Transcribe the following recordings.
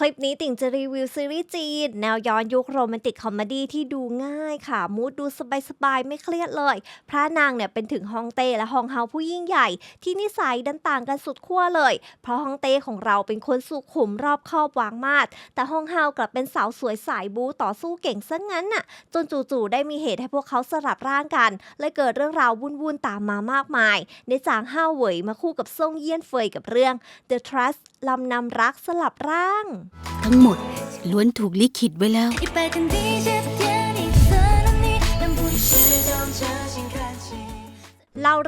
คลิปนี้ติ่งจะรีวิวซีรีส์จีน แนวย้อนยุคโรแมนติกคอมเมดี้ที่ดูง่ายค่ะ มูดดูสบายๆ ไม่เครียดเลย พระนางเนี่ยเป็นถึงฮองเต้และฮองเฮาผู้ยิ่งใหญ่ ที่นิสัยดันต่างกันสุดขั้วเลย เพราะฮองเต้ของเราเป็นคนสุขุมรอบคอบวางมาดแต่ฮองเฮากลับเป็นสาวสวยสายบูต่อสู้เก่งซะงั้นน่ะ จนจู่ๆได้มีเหตุให้พวกเขาสลับร่างกันเลยเกิดเรื่องราววุ่นๆตามมามากมายในจางห้าวเหวยมาคู่กับซ่งเยี่ยนเฟยกับเรื่อง The Trust ลำนำรักสลับร่าง ทั้งหมดล้วนถูกลิขิตไว้แล้ว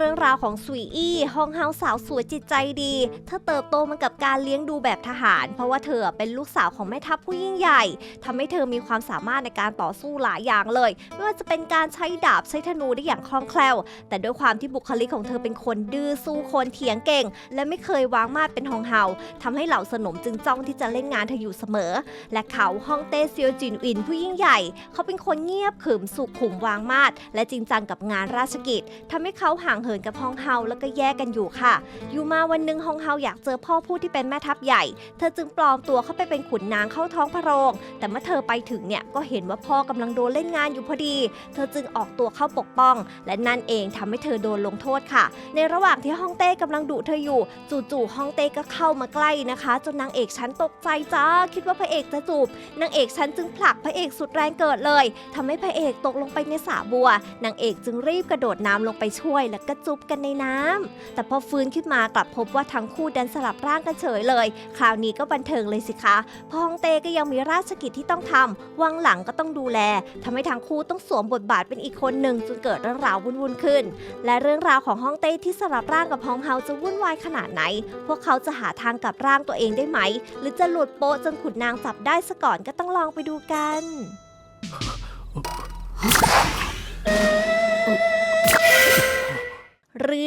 เรื่องราวของสุยอี้ฮองเฮาสาวสวยจิตใจดี เธอเติบโตมากับการเลี้ยงดูแบบทหาร เพราะว่าเธอเป็นลูกสาวของแม่ทัพผู้ยิ่งใหญ่ทำให้เธอมีความสามารถในการต่อสู้หลายอย่างเลย ไม่ว่าจะเป็นการใช้ดาบใช้ธนูได้อย่างคล่องแคล่ว แต่ด้วยความที่บุคลิกของเธอเป็นคนดื้อสู้คนเถียงเก่ง และไม่เคยวางมาดเป็นฮองเฮาทำให้เหล่าสนมจึงจ้องที่จะเล่นงานเธออยู่เสมอ และเขาฮ่องเต้เซียวจินอินผู้ยิ่งใหญ่ เขาเป็นคนเงียบขรึมสุขุมวางมาดและจริงจังกับงานราชกิจทำให้เขาห่างเหินกับฮองเฮาแล้วก็แยกกันอยู่ค่ะ อยู่มาวันหนึ่งฮองเฮาอยากเจอพ่อผู้ที่เป็นแม่ทัพใหญ่ เธอจึงปลอมตัวเข้าไปเป็นขุนนางเข้าท้องพระโรง แต่เมื่อเธอไปถึงเนี่ยก็เห็นว่าพ่อกำลังโดนเล่นงานอยู่พอดี เธอจึงออกตัวเข้าปกป้อง และนั่นเองทำให้เธอโดนลงโทษค่ะ ในระหว่างที่ฮองเต้กำลังดุเธออยู่ จู่ๆฮองเต้ก็เข้ามาใกล้นะคะ จนนางเอกฉันตกใจจ้าคิดว่าพระเอกจะจูบนางเอกฉันจึงผลักพระเอกสุดแรงเกิดเลยทำให้พระเอกตกลงไปในสระบัวนางเอกจึงรีบกระโดดน้ำลงไปช่วยแล้วก็จุ๊บกันในน้ำ แต่พอฟื้นขึ้นมากลับพบว่าทั้งคู่ดันสลับร่างกันเฉยเลย คราวนี้ก็บันเทิงเลยสิคะพอฮองเต้ก็ยังมีราชกิจที่ต้องทำวังหลังก็ต้องดูแลทำให้ทั้งคู่ต้องสวมบทบาทเป็นอีกคนหนึ่งจนเกิดเรื่องราววุ่นๆขึ้น และเรื่องราวของฮ่องเต้ที่สลับร่างกับฮองเฮาจะวุ่นวายขนาดไหน พวกเขาจะหาทางกลับร่างตัวเองได้ไหม หรือจะหลุดโป๊ะจนขุนนางจับได้ซะก่อนก็ต้องลองไปดูกัน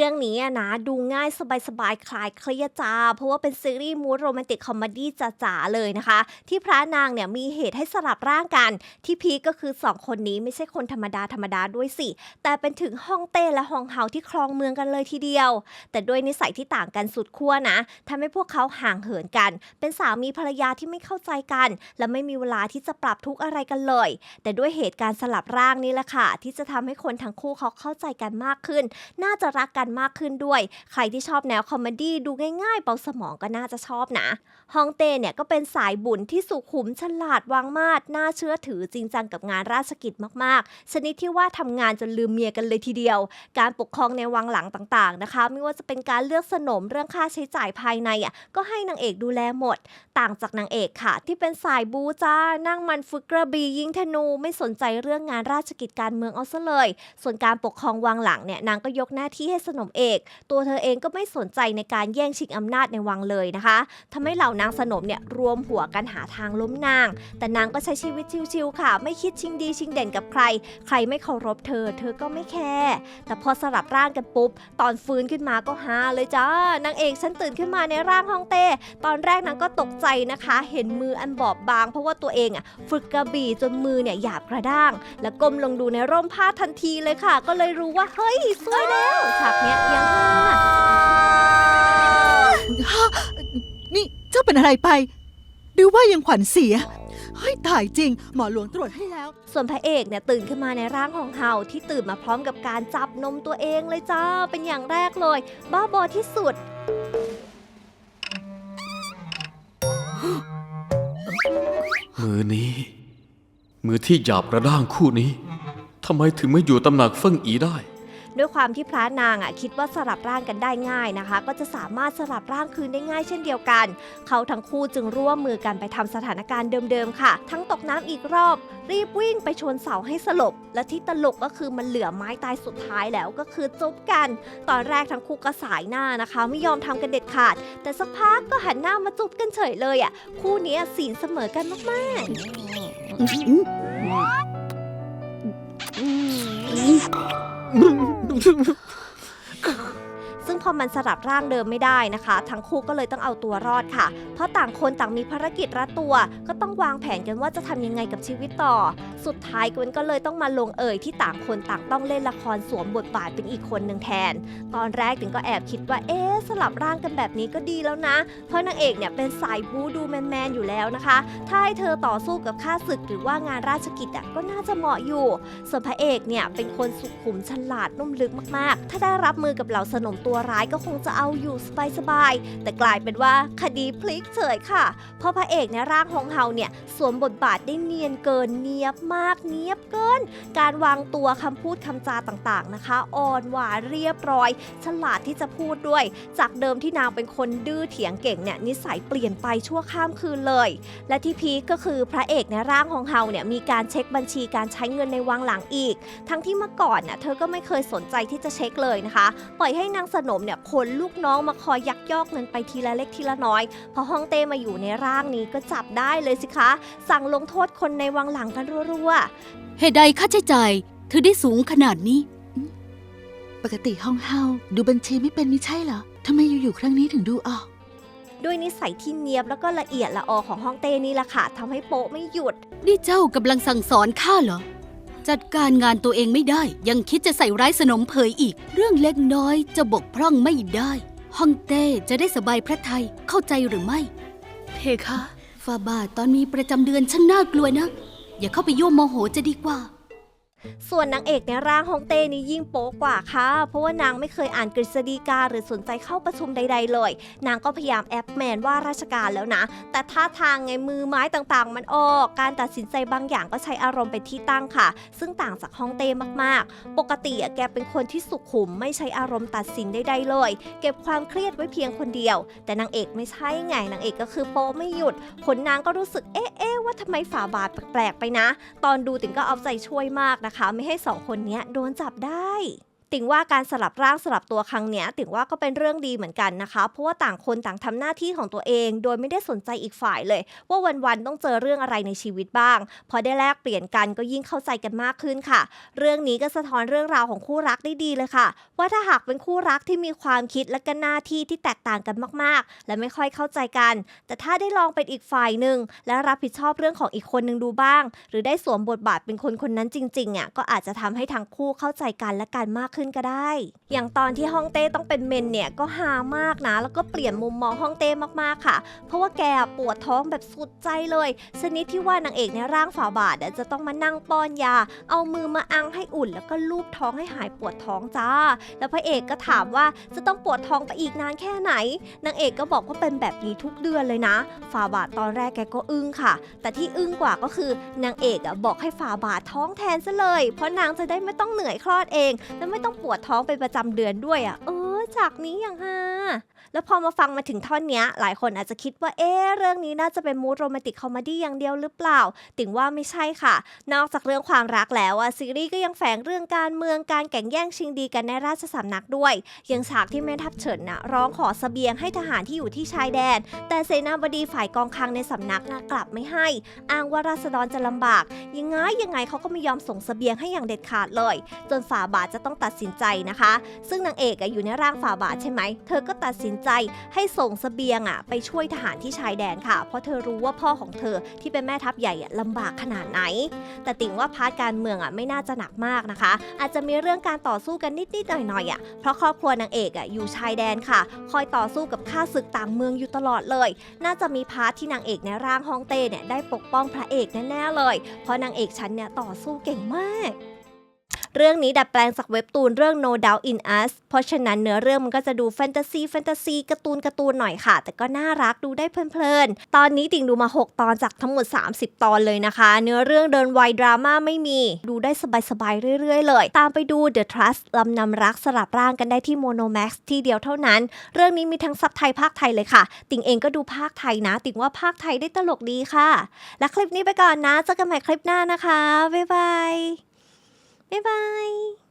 รื่องนี้นะดูง่ายสบายๆคลายเครียดจ้า เพราะว่าเป็นซีรีส์มูดโรแมนติกคอมเมดี้จ๋าๆเลยนะคะ ที่พระนางเนี่ยมีเหตุให้สลับร่างกัน ที่พีก็คือ 2 คนนี้ไม่ใช่คนธรรมดาธรรมดาด้วยสิ แต่เป็นถึงฮ่องเต้และฮองเฮาที่ครองเมืองกันเลยทีเดียว แต่ด้วยนิสัยที่ต่างกันสุดขั้วนะทำให้พวกเขาห่างเหินกัน เป็นสามีภรรยาที่ไม่เข้าใจกัน และไม่มีเวลาที่จะปรับทุกอะไรกันเลย แต่ด้วยเหตุการณ์สลับร่างนี่แหละค่ะที่จะทำให้คนทั้งคู่เขาเข้าใจกันมากขึ้น น่าจะรักกันมากขึ้นด้วย ใครที่ชอบแนวคอมเมดี้ดูง่ายๆ เบาสมองก็น่าจะชอบนะ ฮองเต้เนี่ยก็เป็นสายบุญที่สุขุมฉลาดวางมาดน่าเชื่อถือจริงจังกับงานราชกิจมากๆ ชนิดที่ว่าทำงานจนลืมเมียกันเลยทีเดียว การปกครองในวังหลังต่างๆนะคะ ไม่ว่าจะเป็นการเลือกสนมเรื่องค่าใช้จ่ายภายในอะก็ให้นางเอกดูแลหมด ต่างจากนางเอกค่ะ ที่เป็นสายบูจ้านั่งมันฝึกกระบี่ยิงธนูไม่สนใจเรื่องงานราชกิจการเมืองเอาซะเลย ส่วนการปกครองวังหลังเนี่ยนางก็ยกหน้าที่ให้สนมเอก ตัวเธอเองก็ไม่สนใจในการแย่งชิงอำนาจในวังเลยนะคะทำให้เหล่านางสนมเนี่ยรวมหัวกันหาทางล้มนาง แต่นางก็ใช้ชีวิตชิวๆค่ะ ไม่คิดชิงดีชิงเด่นกับใคร ใครไม่เคารพเธอ เธอก็ไม่แคร์แต่พอสลับร่างกันปุ๊บ ตอนฟื้นขึ้นมาก็ฮาเลยจ้านางเอกฉันตื่นขึ้นมาในร่างฮ่องเต้ ตอนแรกนางก็ตกใจนะคะ เห็นมืออันบอบบาง เพราะว่าตัวเองอะฝึกกระบี่จนมือเนี่ยหยาบกระด้าง แล้วก้มลงดูในร่มผ้าทันทีเลยค่ะ ก็เลยรู้ว่าเฮ้ยสวยแล้วฉากเนี้ยยังฮานี่เจ้าเป็นอะไรไป หรือว่ายังขวัญเสีย เฮ้ยตายจริง หมอหลวงตรวจให้แล้ว ส่วนพระเอกเนี่ยตื่นขึ้นมาในร่างของเฮาที่ตื่นมาพร้อมกับการจับนมตัวเองเลยจ้า เป็นอย่างแรกเลย บ้าบอที่สุด มือนี้ มือที่หยาบกระด้างคู่นี้ทำไมถึงไม่อยู่ตำหนักเฟิ่งอีได้ ด้วยความที่พระนางอะคิดว่าสลับร่างกันได้ง่ายนะคะ ก็จะสามารถสลับร่างคืนได้ง่ายเช่นเดียวกัน เขาทั้งคู่จึงร่วมมือกันไปทำสถานการณ์เดิมๆค่ะ ทั้งตกน้ำอีกรอบ รีบวิ่งไปชนเสาให้สลบ และที่ตลกก็คือมันเหลือไม้ตายสุดท้ายแล้วก็คือจุบกัน ตอนแรกทั้งคู่ก็สายหน้านะคะ ไม่ยอมทำกันเด็ดขาด แต่สักพักก็หันหน้ามาจุบกันเฉยเลยอะคู่นี้ยศีลเสมอกันมากๆ ง พอมันสลับร่างเดิมไม่ได้นะคะ ทั้งคู่ก็เลยต้องเอาตัวรอดค่ะ เพราะต่างคนต่างมีภารกิจรัดตัว ก็ต้องวางแผนกันว่าจะทำยังไงกับชีวิตต่อ สุดท้ายกวนก็เลยต้องมาลงเอยที่ต่างคนต่างต้องเล่นละครสวมบทบาทเป็นอีกคนหนึ่งแทน ตอนแรกถึงก็แอบคิดว่าเอ๊ะสลับร่างกันแบบนี้ก็ดีแล้วนะ เพราะนางเอกเนี่ยเป็นสายบูดูแมนๆอยู่แล้วนะคะ ถ้าให้เธอต่อสู้กับข้าศึกหรือว่างานราชกิจอะก็น่าจะเหมาะอยู่ ส่วนพระเอกเนี่ยเป็นคนสุขุมฉลาดนุ่มลึกมากๆ ถ้าได้รับมือกับเหล่าสนมตัวรร้ายก็คงจะเอาอยู่สบายๆแต่กลายเป็นว่าคดีพลิกเฉยค่ะ เพราะพระเอกในร่างของเฮาเนี่ยสวมบทบาทได้เนียนเกินเนียบมากเนียบเกิน การวางตัวคำพูดคำจาต่างๆนะคะ อ่อนหวานเรียบร้อย ฉลาดที่จะพูดด้วย จากเดิมที่นางเป็นคนดื้อเถียงเก่งเนี่ยนิสัยเปลี่ยนไปชั่วข้ามคืนเลย และที่พีคก็คือพระเอกในร่างของเฮาเนี่ยมีการเช็คบัญชีการใช้เงินในวังหลังอีก ทั้งที่เมื่อก่อนน่ะเธอก็ไม่เคยสนใจที่จะเช็คเลยนะคะ ปล่อยให้นางสนมเนี่ยขนลูกน้องมาคอยยักยอกเงินไปทีละเล็กทีละน้อยพอฮ่องเต้มาอยู่ในร่างนี้ก็จับได้เลยสิคะ สั่งลงโทษคนในวังหลังกันรัวๆเหตุใดค่าใช้จ่ายเธอได้สูงขนาดนี้ ปกติห้องเฮาดูบัญชีไม่เป็นไม่ใช่เหรอทำไมอยู่ๆครั้งนี้ถึงดูออกด้วยนิสัยที่เนียบแล้วก็ละเอียดละออของฮ่องเต้นี่แหละค่ะทำให้โป๊ะไม่หยุด นี่เจ้ากำลังสั่งสอนข้าเหรอ จัดการงานตัวเองไม่ได้ ยังคิดจะใส่ร้ายสนมเผยอีก เรื่องเล็กน้อยจะบกพร่องไม่ได้ฮ่องเต้จะได้สบายพระทัยเข้าใจหรือไม่ เพคะฟาบาทตอนมีประจำเดือนช่างน่ากลัวนะ อย่าเข้าไปยั่วโมโหจะดีกว่า ส่วนนางเอกในร่างฮองเต้นี่ยิ่งโป๊กว่าค่ะ เพราะว่านางไม่เคยอ่านกฤษฎีกาหรือสนใจเข้าประชุมใด ๆ เลย นางก็พยายามแอปแมนว่าราชการแล้วนะ แต่ท่าทางไงมือไม้ต่างๆ มันออก การตัดสินใจบางอย่างก็ใช้อารมณ์เป็นที่ตั้งค่ะ ซึ่งต่างจากฮองเต้มากๆ ปกติแกเป็นคนที่สุขุมไม่ใช้อารมณ์ตัดสินใดๆเลย เก็บความเครียดไว้เพียงคนเดียว แต่นางเอกไม่ใช่ไงนางเอกก็คือโป๊ไม่หยุดขนนางก็รู้สึกเอ๊ะ ว่าทำไมฝาบาทแปลกๆไปนะ ตอนดูติงก็เอาใจช่วยมากนะคะ ไม่ให้สองคนนี้โดนจับได้ ติงว่าการสลับร่างสลับตัวครั้งเนี้ยติงว่าก็เป็นเรื่องดีเหมือนกันนะคะ เพราะว่าต่างคนต่างทำหน้าที่ของตัวเอง โดยไม่ได้สนใจอีกฝ่ายเลย ว่าวันๆต้องเจอเรื่องอะไรในชีวิตบ้าง พอได้แลกเปลี่ยนกันก็ยิ่งเข้าใจกันมากขึ้นค่ะ เรื่องนี้ก็สะท้อนเรื่องราวของคู่รักได้ดีเลยค่ะ ว่าถ้าหากเป็นคู่รักที่มีความคิดและก็หน้าที่ที่แตกต่างกันมากๆ และไม่ค่อยเข้าใจกัน แต่ถ้าได้ลองเป็นอีกฝ่ายหนึ่งและรับผิดชอบเรื่องของอีกคนหนึ่งดูบ้าง หรือได้สวมบทบาทเป็นคนคนนั้นจริงๆอะก็อาจจะทำให้ทั้งคู่เข้าใจกันและกันมากขึ้นก็ได้ อย่างตอนที่ฮ่องเต้ต้องเป็นเมนเนี่ยก็ฮามากนะ แล้วก็เปลี่ยนมุมมองฮ่องเต้มากๆค่ะ เพราะว่าแกปวดท้องแบบสุดใจเลยชนิดที่ว่านางเอกในร่างฝาบาทอะจะต้องมานั่งป้อนยา เอามือมาอังให้อุ่น แล้วก็ลูบท้องให้หายปวดท้องจ้า แล้วพระเอกก็ถามว่าจะต้องปวดท้องไปอีกนานแค่ไหน นางเอกก็บอกว่าเป็นแบบนี้ทุกเดือนเลยนะ ฝาบาทตอนแรกแกก็อึ้งค่ะ แต่ที่อึ้งกว่าก็คือนางเอกอะบอกให้ฝาบาทท้องแทนซะเลย เพราะนางจะได้ไม่ต้องเหนื่อยคลอดเอง และไม่ต้องปวดท้องเป็นประจำเดือนด้วยอะ เออ จากนี้อย่างฮาแล้วพอมาฟังมาถึงท่อนเนี้ย หลายคนอาจจะคิดว่าเอ๊เรื่องนี้น่าจะเป็นมูดโรแมนติกคอมเมดี้อย่างเดียวหรือเปล่าติงว่าไม่ใช่ค่ะ นอกจากเรื่องความรักแล้วอะซีรีส์ก็ยังแฝงเรื่องการเมืองการแข่งแย่งชิงดีกันในราชสำนักด้วยยังฉากที่แม่ทัพเฉินน่ะร้องขอเสบียงให้ทหารที่อยู่ที่ชายแดน แต่เสนาบดีฝ่ายกองคังในสำนักน่ะกลับไม่ให้ อ้างว่าราษฎรจะลำบาก ยังไงยังไงเขาก็ไม่ยอมส่งเสบียงให้อย่างเด็ดขาดเลย จนฝ่าบาทจะต้องตัดสินใจนะคะ ซึ่งนางเอกอะอยู่ในร่างฝ่าบาทใช่ไหม เธอก็ตัดสินใจให้ส่งเสบียงอะไปช่วยทหารที่ชายแดนค่ะ เพราะเธอรู้ว่าพ่อของเธอที่เป็นแม่ทัพใหญ่อะลำบากขนาดไหน แต่ติ่งว่าพาร์ทการเมืองอะไม่น่าจะหนักมากนะคะ อาจจะมีเรื่องการต่อสู้กันนิดๆหน่อยๆอะ เพราะครอบครัวนางเอกอะอยู่ชายแดนค่ะ คอยต่อสู้กับข้าศึกต่างเมืองอยู่ตลอดเลย น่าจะมีพาร์ทที่นางเอกในร่างฮองเต้เนี่ยได้ปกป้องพระเอกแน่ๆเลย เพราะนางเอกฉันเนี่ยต่อสู้เก่งมาก เรื่องนี้ดัดแปลงจากเว็บตูนเรื่อง No Doubt in Us เพราะฉะนั้นเนื้อเรื่องมันก็จะดูแฟนตาซีแฟนตาซีการ์ตูนการ์ตูนหน่อยค่ะ แต่ก็น่ารักดูได้เพลินๆ ตอนนี้ติ่งดูมา 6 ตอนจากทั้งหมด 30 ตอนเลยนะคะ เนื้อเรื่องเดินไวดราม่าไม่มี ดูได้สบายๆเรื่อยๆ เลย ตามไปดู The Trust ลำนำรักสลับร่างกันได้ที่ Monomax ที่เดียวเท่านั้น เรื่องนี้มีทั้งซับไทยภาคไทยเลยค่ะ ติ่งเองก็ดูภาคไทยนะ ติ่งว่าภาคไทยได้ตลกดีค่ะ และคลิปนี้ไปก่อนนะเจอกันใหม่คลิปหน้านะคะบ๊ายบาย บ๊ายบาย